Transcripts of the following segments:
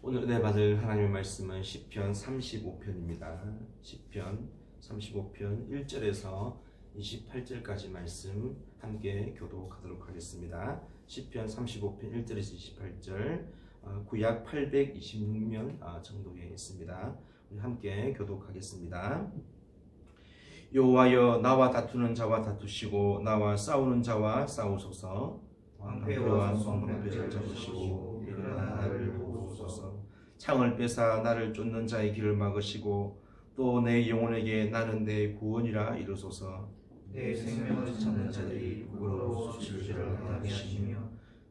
오늘 은혜 받을 하나님의 말씀은 시편 35편입니다. 시편 35편 1절에서 28절까지 말씀 함께 교독하도록 하겠습니다. 시편 35편 1절에서 28절 어, 구약 826면 어, 정도에 있습니다. 함께 교독하겠습니다. 여호와여 나와 다투는 자와 다투시고 나와 싸우는 자와 싸우소서 왕패와 손방패를 잡으시고 일어나 창을 빼사 나를 쫓는 자의 길을 막으시고 또 내 영혼에게 나는 내 구원이라 이르소서. 내 생명을 찾는 자들이 부끄러워 수치를 당하게 하시며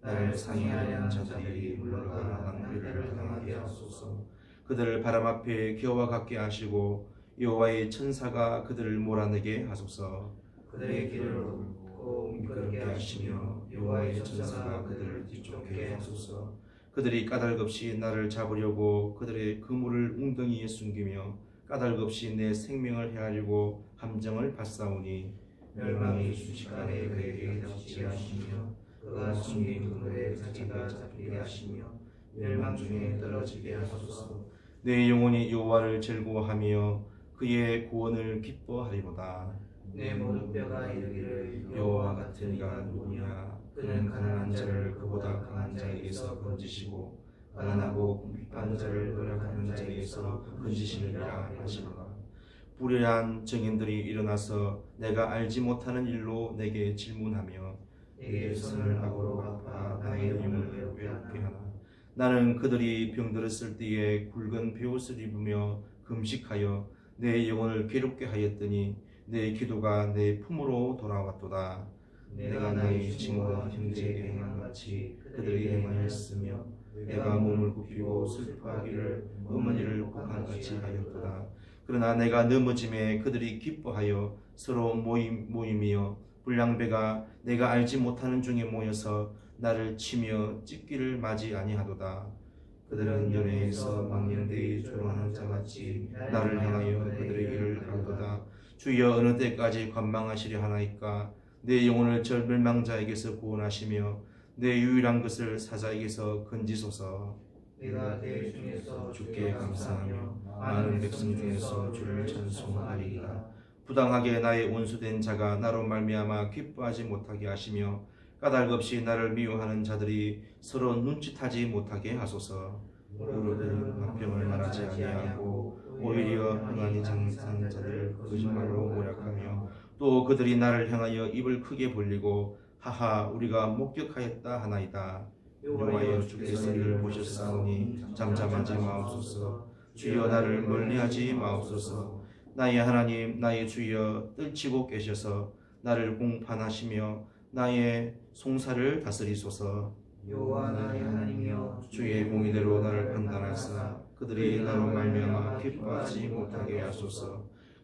나를 상해하려는 자들이 물러가 낭비를 당하게 하소서. 그들을 바람 앞에 겨와 같게 하시고 여호와의 천사가 그들을 몰아내게 하소서. 그들의 길을 걷고 미끄럽게 하시며 여호와의 천사가 그들을 뒤쫓게 하소서 그들이 까닭없이 나를 잡으려고 그들의 그물을 웅덩이에 숨기며 까닭없이 내 생명을 헤아리고 함정을 받사오니 멸망이 순식간에 그에게 닥치게 하시며 그가 숨긴 그물에 자기가 잡히게 하시며 멸망 중에 떨어지게 하소서. 내 영혼이 여호와를 즐거워하며 그의 구원을 기뻐하리로다. 내 모든 뼈가 이르기를 여호와 같은 이가 누구냐 그는 가난한 자를 그보다 강한 자에게서 건지시고 가난하고 궁핍한 자를 노력하는 자에게서 건지시느니라 하시노라 불의한 증인들이 일어나서 내가 알지 못하는 일로 내게 질문하며 내게 선을 악으로 갚아 나의 영을 외롭게 하나. 나는 그들이 병들었을 때에 굵은 베옷을 입으며 금식하여 내 영혼을 괴롭게 하였더니 내 기도가 내 품으로 돌아왔도다 내가 나의 친구와 형제에게 행한 같이 그들에게 행하였으며 내가 몸을 굽히고 슬퍼하기를 어머니를 복한 같이 하였도다. 그러나 내가 넘어짐에 그들이 기뻐하여 서로 모임, 모임이여 불량배가 내가 알지 못하는 중에 모여서 나를 치며 찢기를 맞이 아니하도다. 그들은 연회에서 망령되이 조롱하는 자같이 나를 향하여 그들의 길을 가도다. 주여 어느 때까지 관망하시려 하나이까 내 영혼을 저 멸망자에게서 구원하시며 내 유일한 것을 사자에게서 건지소서. 내가 내 중에서 주께 감사하며 많은 백성 중에서 주를 찬송하리이다. 부당하게 나의 원수된 자가 나로 말미암아 기뻐하지 못하게 하시며 까닭 없이 나를 미워하는 자들이 서로 눈짓하지 못하게 하소서. 무릇은 화평을 말하지 아니하고 오히려 흥한이 장사하는 자들을 거짓말로 모략하며 또 그들이 나를 향하여 입을 크게 벌리고 하하 우리가 목격하였다 하나이다. 여호와여 주께서 이를 보셨사오니 잠잠하지 마옵소서. 주여 나를 멀리하지 마옵소서. 나의 하나님 나의 주여 떨치고 계셔서 나를 공판하시며 나의 송사를 다스리소서. 여호와 나의 하나님이여 주의 공의대로 나를 판단하사 그들이 나로 말미암아 기뻐하지 못하게 하소서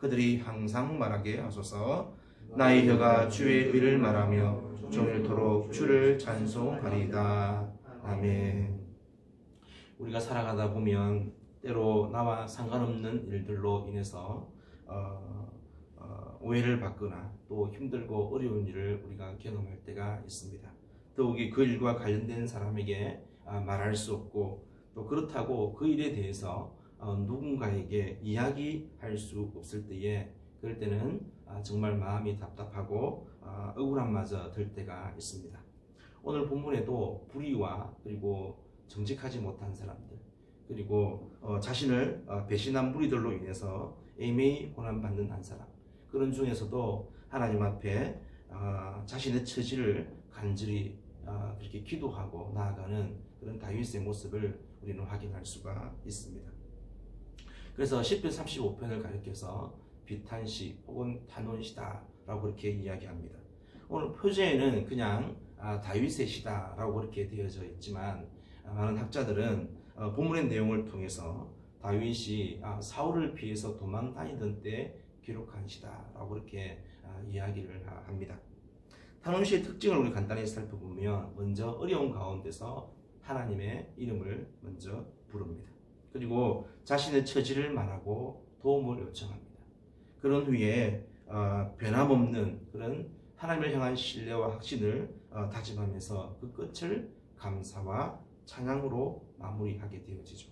그들이 항상 말하게 하소서. 나의 혀가 주의 의를 말하며 종일토록 주를 찬송하리이다. 아멘. 우리가 살아가다 보면 때로 나와 상관없는 일들로 인해서 어, 어, 오해를 받거나 또 힘들고 어려운 일을 우리가 경험할 때가 있습니다. 더욱이 그 일과 관련된 사람에게 아, 말할 수 없고 또 그렇다고 그 일에 대해서 어, 누군가에게 이야기할 수 없을 때에 그럴 때는 아, 정말 마음이 답답하고 아, 억울함마저 들 때가 있습니다. 오늘 본문에도 불의와 그리고 정직하지 못한 사람들 그리고 어, 자신을 어, 배신한 무리들로 인해서 애매히 고난받는 한 사람 그런 중에서도 하나님 앞에 어, 자신의 처지를 간절히 어, 그렇게 기도하고 나아가는 그런 다윗의 모습을 우리는 확인할 수가 있습니다. 그래서 10편 35편을 가리켜서 비탄시 혹은 탄원시다 라고 그렇게 이야기합니다. 오늘 표제에는 그냥 아, 다윗의 시다라고 그렇게 되어져 있지만 아, 많은 학자들은 어, 본문의 내용을 통해서 다윗이 아, 사울을 피해서 도망 다니던 때 기록한 시다라고 그렇게 아, 이야기를 하- 합니다. 탄원시의 특징을 우리 간단히 살펴보면 먼저 어려운 가운데서 하나님의 이름을 먼저 부릅니다. 그리고 자신의 처지를 말하고 도움을 요청합니다. 그런 후에 어, 변함없는 그런 하나님을 향한 신뢰와 확신을 어, 다짐하면서 그 끝을 감사와 찬양으로 마무리하게 되어지죠.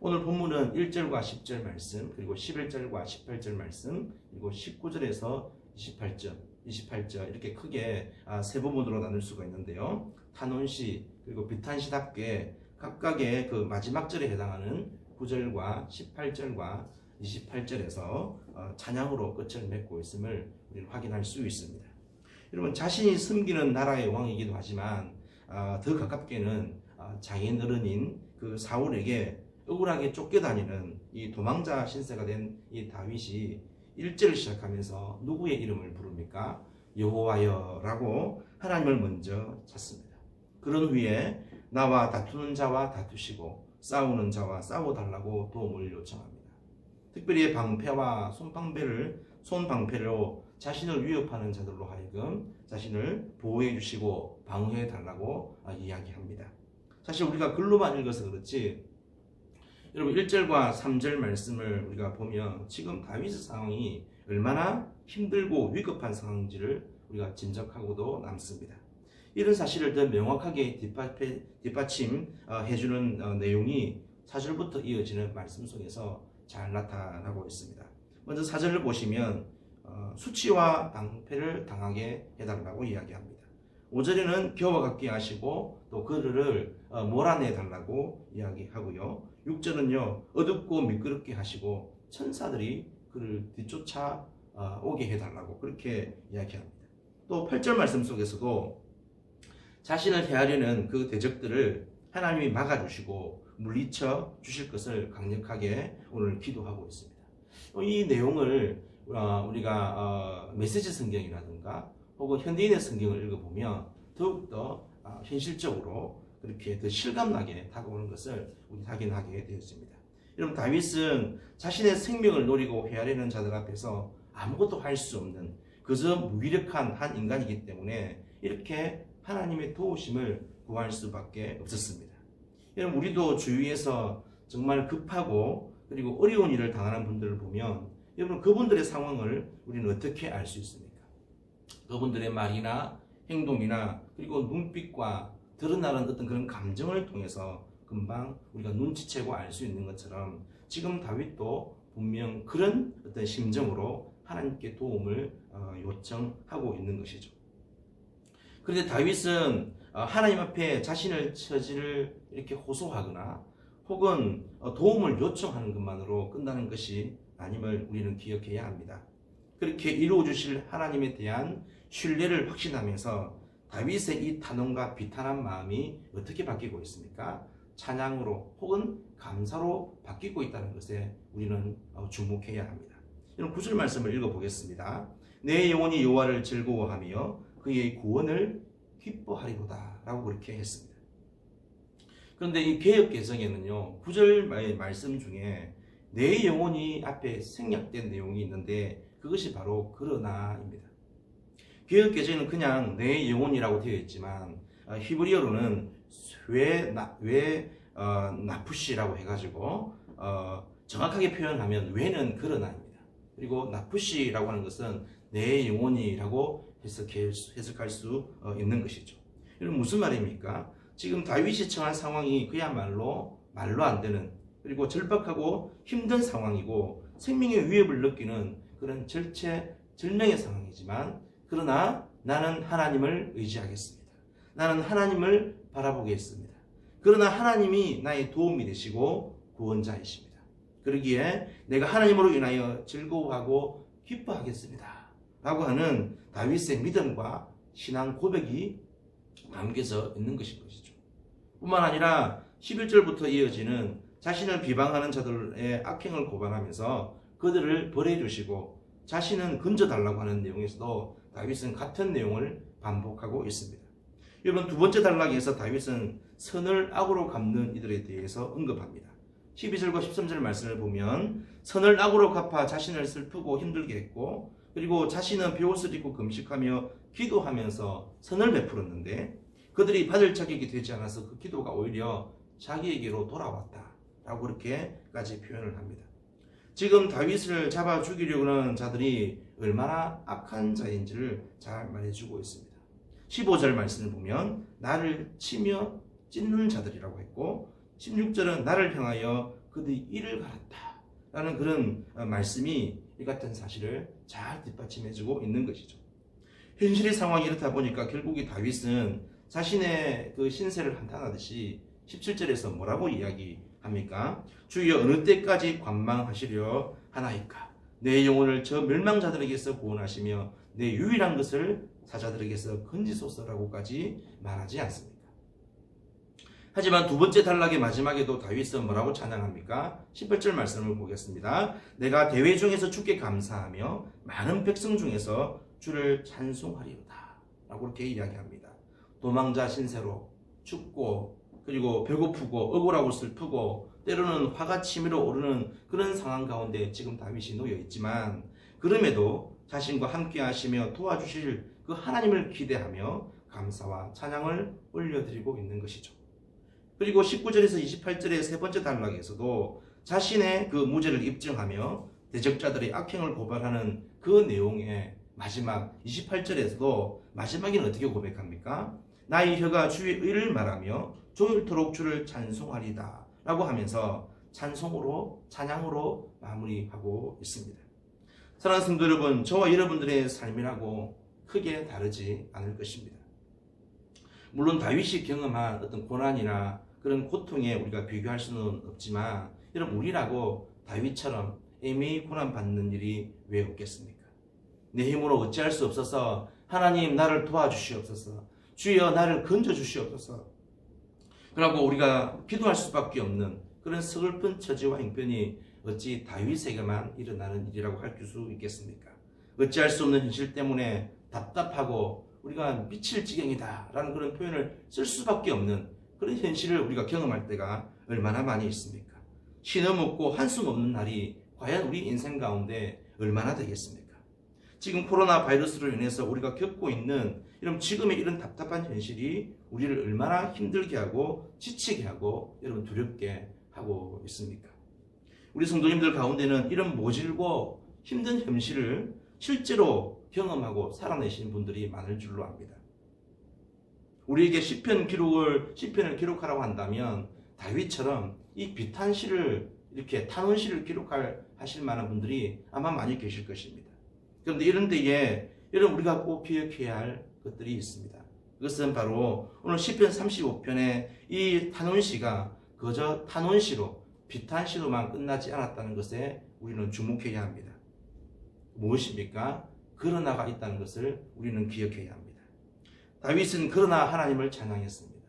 오늘 본문은 1절과 10절 말씀, 그리고 11절과 18절 말씀, 그리고 19절에서 28절, 28절 이렇게 크게 아, 세 부분으로 나눌 수가 있는데요. 탄원시 그리고 비탄시답게 각각의 그 마지막 절에 해당하는 9절과 18절과 28절에서 어, 찬양으로 끝을 맺고 있음을 확인할 수 있습니다. 여러분 자신이 섬기는 나라의 왕이기도 하지만 아, 더 가깝게는 아, 장인 어른인 그 사울에게 억울하게 쫓겨다니는 이 도망자 신세가 된 이 다윗이 1절을 시작하면서 누구의 이름을 부릅니까? 여호와여라고 하나님을 먼저 찾습니다. 그런 후에 나와 다투는 자와 다투시고 싸우는 자와 싸워달라고 도움을 요청합니다. 특별히 방패와 손방패를 손방패로 자신을 위협하는 자들로 하여금 자신을 보호해 주시고 방어해 달라고 아, 이야기합니다. 사실 우리가 글로만 읽어서 그렇지 여러분 1절과 3절 말씀을 우리가 보면 지금 다윗의 상황이 얼마나 힘들고 위급한 상황인지를 우리가 짐작하고도 남습니다. 이런 사실을 더 명확하게 뒷받침, 뒷받침 어, 해주는 어, 내용이 4절부터 이어지는 말씀 속에서 잘 나타나고 있습니다. 먼저 4절을 보시면 어, 수치와 방패를 당하게 해달라고 이야기합니다. 5절에는 겨와 같게 하시고 또 그들을 어, 몰아내 달라고 이야기하고요. 6절은요 어둡고 미끄럽게 하시고 천사들이 그를 뒤쫓아 어, 오게 해달라고 그렇게 이야기합니다. 또 8절 말씀 속에서도 자신을 해하려는 그 대적들을 하나님이 막아주시고 물리쳐 주실 것을 강력하게 오늘 기도하고 있습니다. 어, 이 내용을 어, 우리가 어, 메시지 성경이라든가 혹은 현대인의 성경을 읽어보면 더욱더 어, 현실적으로 그렇게 더 실감나게 다가오는 것을 우리 확인하게 되었습니다. 여러분 다윗은 자신의 생명을 노리고 헤아리는 자들 앞에서 아무것도 할 수 없는 그저 무기력한 한 인간이기 때문에 이렇게 하나님의 도우심을 구할 수밖에 없었습니다. 여러분 우리도 주위에서 정말 급하고 그리고 어려운 일을 당하는 분들을 보면 여러분 그분들의 상황을 우리는 어떻게 알 수 있습니까? 그분들의 말이나 행동이나 그리고 눈빛과 드러나는 어떤 그런 감정을 통해서 금방 우리가 눈치채고 알 수 있는 것처럼 지금 다윗도 분명 그런 어떤 심정으로 하나님께 도움을 어, 요청하고 있는 것이죠. 그런데 다윗은 어, 하나님 앞에 자신을 처지를 이렇게 호소하거나 혹은 어, 도움을 요청하는 것만으로 끝나는 것이 아님을 우리는 기억해야 합니다. 그렇게 이루어 주실 하나님에 대한 신뢰를 확신하면서 다윗의 이 탄원과 비탄한 마음이 어떻게 바뀌고 있습니까? 찬양으로 혹은 감사로 바뀌고 있다는 것에 우리는 어, 주목해야 합니다. 이런 구절 말씀을 읽어보겠습니다. 내 영혼이 여호와를 즐거워하며 그의 구원을 기뻐하리로다 라고 그렇게 했습니다. 그런데 이 개혁 개정에는요 구절 말씀 중에 내 영혼이 앞에 생략된 내용이 있는데 그것이 바로 그러나입니다. 개혁 개정은 그냥 내 영혼이라고 되어 있지만 어, 히브리어로는 왜 어, 나푸시라고 해가지고 어, 정확하게 표현하면 왜는 그러나입니다. 그리고 나푸시라고 하는 것은 내 영혼이라고 해석할 수 어, 있는 것이죠. 이건 무슨 말입니까? 지금 다윗이 처한 상황이 그야말로 말로 안 되는 그리고 절박하고 힘든 상황이고 생명의 위협을 느끼는 그런 절체 절명의 상황이지만 그러나 나는 하나님을 의지하겠습니다. 나는 하나님을 바라보겠습니다. 그러나 하나님이 나의 도움이 되시고 구원자이십니다. 그러기에 내가 하나님으로 인하여 즐거워하고 기뻐하겠습니다. 라고 하는 다윗의 믿음과 신앙 고백이 담겨져 있는 것인 것이죠. 뿐만 아니라 11절부터 이어지는 자신을 비방하는 자들의 악행을 고발하면서 그들을 벌해주시고 자신은 건져달라고 하는 내용에서도 다윗은 같은 내용을 반복하고 있습니다. 여러분 두 번째 단락에서 다윗은 선을 악으로 갚는 이들에 대해서 언급합니다. 12절과 13절 말씀을 보면 선을 악으로 갚아 자신을 슬프고 힘들게 했고 그리고 자신은 베옷을 입고 금식하며 기도하면서 선을 베풀었는데 그들이 받을 자격이 되지 않아서 그 기도가 오히려 자기에게로 돌아왔다 라고 그렇게까지 표현을 합니다. 지금 다윗을 잡아 죽이려고 하는 자들이 얼마나 악한 자인지를 잘 말해주고 있습니다. 15절 말씀을 보면 나를 치며 찢는 자들이라고 했고 16절은 나를 향하여 그들이 이를 갈았다 라는 그런 어, 말씀이 이 같은 사실을 잘 뒷받침해주고 있는 것이죠. 현실의 상황이 이렇다 보니까 결국 이 다윗은 자신의 그 신세를 한탄하듯이 17절에서 뭐라고 이야기합니까? 주여 어느 때까지 관망하시려 하나이까? 내 영혼을 저 멸망자들에게서 구원하시며 내 유일한 것을 사자들에게서 건지소서라고까지 말하지 않습니까? 하지만 두 번째 단락의 마지막에도 다윗은 뭐라고 찬양합니까? 18절 말씀을 보겠습니다. 내가 대회 중에서 주께 감사하며 많은 백성 중에서 주를 찬송하리로다. 라고 이렇게 이야기합니다. 도망자 신세로 죽고 그리고 배고프고 억울하고 슬프고 때로는 화가 치밀어 오르는 그런 상황 가운데 지금 다윗이 놓여 있지만 그럼에도 자신과 함께 하시며 도와주실 그 하나님을 기대하며 감사와 찬양을 올려드리고 있는 것이죠. 그리고 19절에서 28절의 세 번째 단락에서도 자신의 그 무죄를 입증하며 대적자들의 악행을 고발하는 그 내용의 마지막 28절에서도 마지막에는 어떻게 고백합니까? 나의 혀가 주의 의를 말하며 종일토록 주를 찬송하리다 라고 하면서 찬송으로 찬양으로 마무리하고 있습니다. 사랑하는 성도 여러분, 저와 여러분들의 삶이라고 크게 다르지 않을 것입니다. 물론 다윗이 경험한 어떤 고난이나 그런 고통에 우리가 비교할 수는 없지만 여러분 우리라고 다윗처럼 애매히 고난 받는 일이 왜 없겠습니까? 내 힘으로 어찌할 수 없어서 하나님 나를 도와주시옵소서 주여 나를 건져 주시옵소서 그러고 우리가 기도할 수밖에 없는 그런 서글픈 처지와 형편이 어찌 다윗에게만 일어나는 일이라고 할 수 있겠습니까? 어찌할 수 없는 현실 때문에 답답하고 우리가 미칠 지경이다 라는 그런 표현을 쓸 수밖에 없는 그런 현실을 우리가 경험할 때가 얼마나 많이 있습니까? 쉬는 없고 한숨 없는 날이 과연 우리 인생 가운데 얼마나 되겠습니까? 지금 코로나 바이러스로 인해서 우리가 겪고 있는 이런 지금의 이런 답답한 현실이 우리를 얼마나 힘들게 하고 지치게 하고 여러분 두렵게 하고 있습니까? 우리 성도님들 가운데는 이런 모질고 힘든 현실을 실제로 경험하고 살아내신 분들이 많을 줄로 압니다. 우리에게 시편 기록을 시편을 기록하라고 한다면 다윗처럼 이 비탄시를 이렇게 탄원시를 기록할 하실 만한 분들이 아마 많이 계실 것입니다. 그런데 이런 데에 여러분 우리가 꼭 기억해야 할 것들이 있습니다. 그것은 바로 오늘 시편 35편의 이 탄원시가 그저 탄원시로 비탄시로만 끝나지 않았다는 것에 우리는 주목해야 합니다. 무엇입니까? 그러나가 있다는 것을 우리는 기억해야 합니다. 다윗은 그러나 하나님을 찬양했습니다.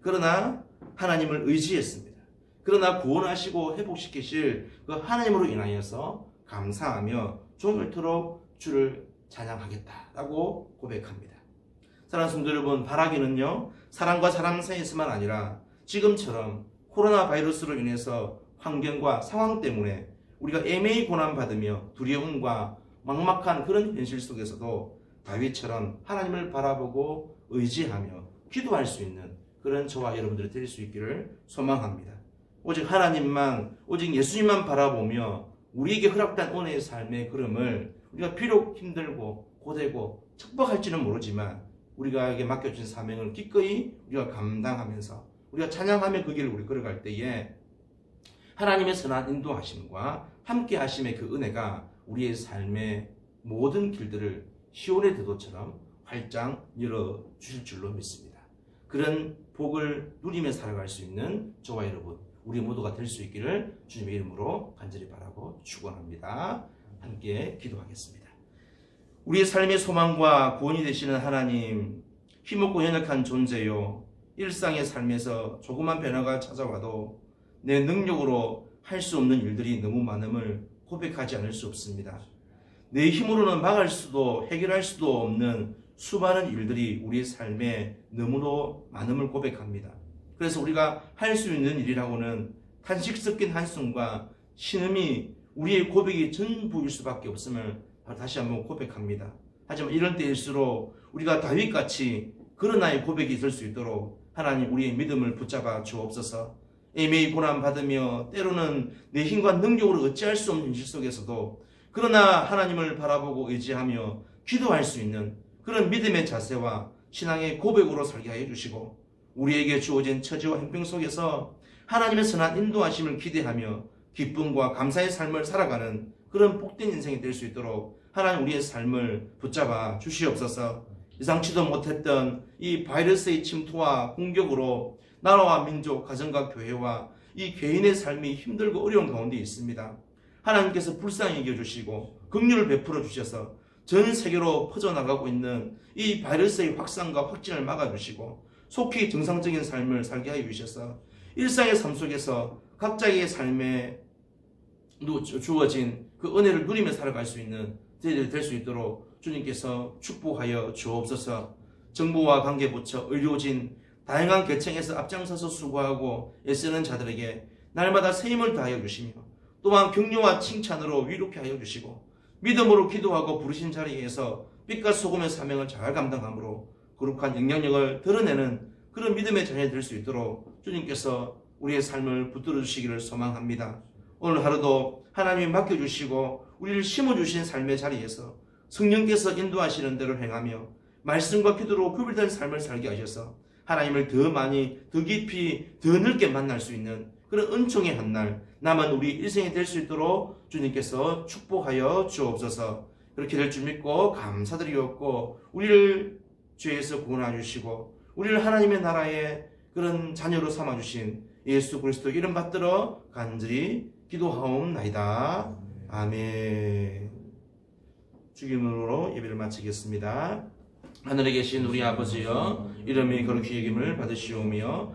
그러나 하나님을 의지했습니다. 그러나 구원하시고 회복시키실 그 하나님으로 인하여서 감사하며 종일토록 주를 찬양하겠다라고 고백합니다. 사랑하는 성도 여러분, 바라기는요, 사람과 사람 사이에서만 아니라 지금처럼 코로나 바이러스로 인해서 환경과 상황 때문에 우리가 애매히 고난받으며 두려움과 막막한 그런 현실 속에서도 다윗처럼 하나님을 바라보고 의지하며 기도할 수 있는 그런 저와 여러분들이 될 수 있기를 소망합니다. 오직 하나님만, 오직 예수님만 바라보며 우리에게 허락된 은혜의 삶의 걸음을 우리가 비록 힘들고 고되고 척박할지는 모르지만 우리가에게 맡겨진 사명을 기꺼이 우리가 감당하면서 우리가 찬양하며 그 길을 우리 걸어갈 때에 하나님의 선한 인도하심과 함께 하심의 그 은혜가 우리의 삶의 모든 길들을 시온의 대도처럼 활짝 열어 주실 줄로 믿습니다. 그런 복을 누리며 살아갈 수 있는 저와 여러분, 우리 모두가 될 수 있기를 주님의 이름으로 간절히 바라고 축원합니다. 함께 기도하겠습니다. 우리의 삶의 소망과 구원이 되시는 하나님, 힘없고 연약한 존재요. 일상의 삶에서 조그만 변화가 찾아와도 내 능력으로 할 수 없는 일들이 너무 많음을 고백하지 않을 수 없습니다. 내 힘으로는 막을 수도 해결할 수도 없는 수많은 일들이 우리의 삶에 너무도 많음을 고백합니다. 그래서 우리가 할 수 있는 일이라고는 탄식 섞인 한숨과 신음이 우리의 고백이 전부일 수밖에 없음을 다시 한번 고백합니다. 하지만 이런 때일수록 우리가 다윗같이 그런 나의 고백이 있을 수 있도록 하나님 우리의 믿음을 붙잡아 주옵소서. 애매히 고난 받으며 때로는 내 힘과 능력으로 어찌할 수 없는 현실 속에서도 그러나 하나님을 바라보고 의지하며 기도할 수 있는 그런 믿음의 자세와 신앙의 고백으로 살게 하여 주시고 우리에게 주어진 처지와 행병 속에서 하나님의 선한 인도하심을 기대하며 기쁨과 감사의 삶을 살아가는 그런 복된 인생이 될 수 있도록 하나님 우리의 삶을 붙잡아 주시옵소서. 예상치도 못했던 이 바이러스의 침투와 공격으로 나라와 민족, 가정과 교회와 이 개인의 삶이 힘들고 어려운 가운데 있습니다. 하나님께서 불쌍히 여겨주시고 긍휼을 베풀어 주셔서 전 세계로 퍼져나가고 있는 이 바이러스의 확산과 확진을 막아주시고 속히 정상적인 삶을 살게 하여 주셔서 일상의 삶 속에서 각자의 삶에 누- 주어진 그 은혜를 누리며 살아갈 수 있는 저희들이 될 수 있도록 주님께서 축복하여 주옵소서. 정부와 관계부처, 의료진, 다양한 계층에서 앞장서서 수고하고 애쓰는 자들에게 날마다 새 힘을 다하여 주시며 또한 격려와 칭찬으로 위롭게 하여 주시고 믿음으로 기도하고 부르신 자리에서 빛과 소금의 사명을 잘 감당함으로 거룩한 영향력을 드러내는 그런 믿음의 자녀이 될수 있도록 주님께서 우리의 삶을 붙들어 주시기를 소망합니다. 오늘 하루도 하나님이 맡겨주시고 우리를 심어주신 삶의 자리에서 성령께서 인도하시는 대로 행하며 말씀과 기도로 구별된 삶을 살게 하셔서 하나님을 더 많이 더 깊이 더 넓게 만날 수 있는 그런 은총의 한 날 남은 우리 일생이 될 수 있도록 주님께서 축복하여 주옵소서 그렇게 될 줄 믿고 감사드리옵고 우리를 죄에서 구원해 주시고 우리를 하나님의 나라의 그런 자녀로 삼아 주신 예수 그리스도 이름 받들어 간절히 기도하옵나이다. 아멘. 주기문으로 예배를 마치겠습니다. 하늘에 계신 우리 아버지여 이름이 거룩히 여김을 받으시오며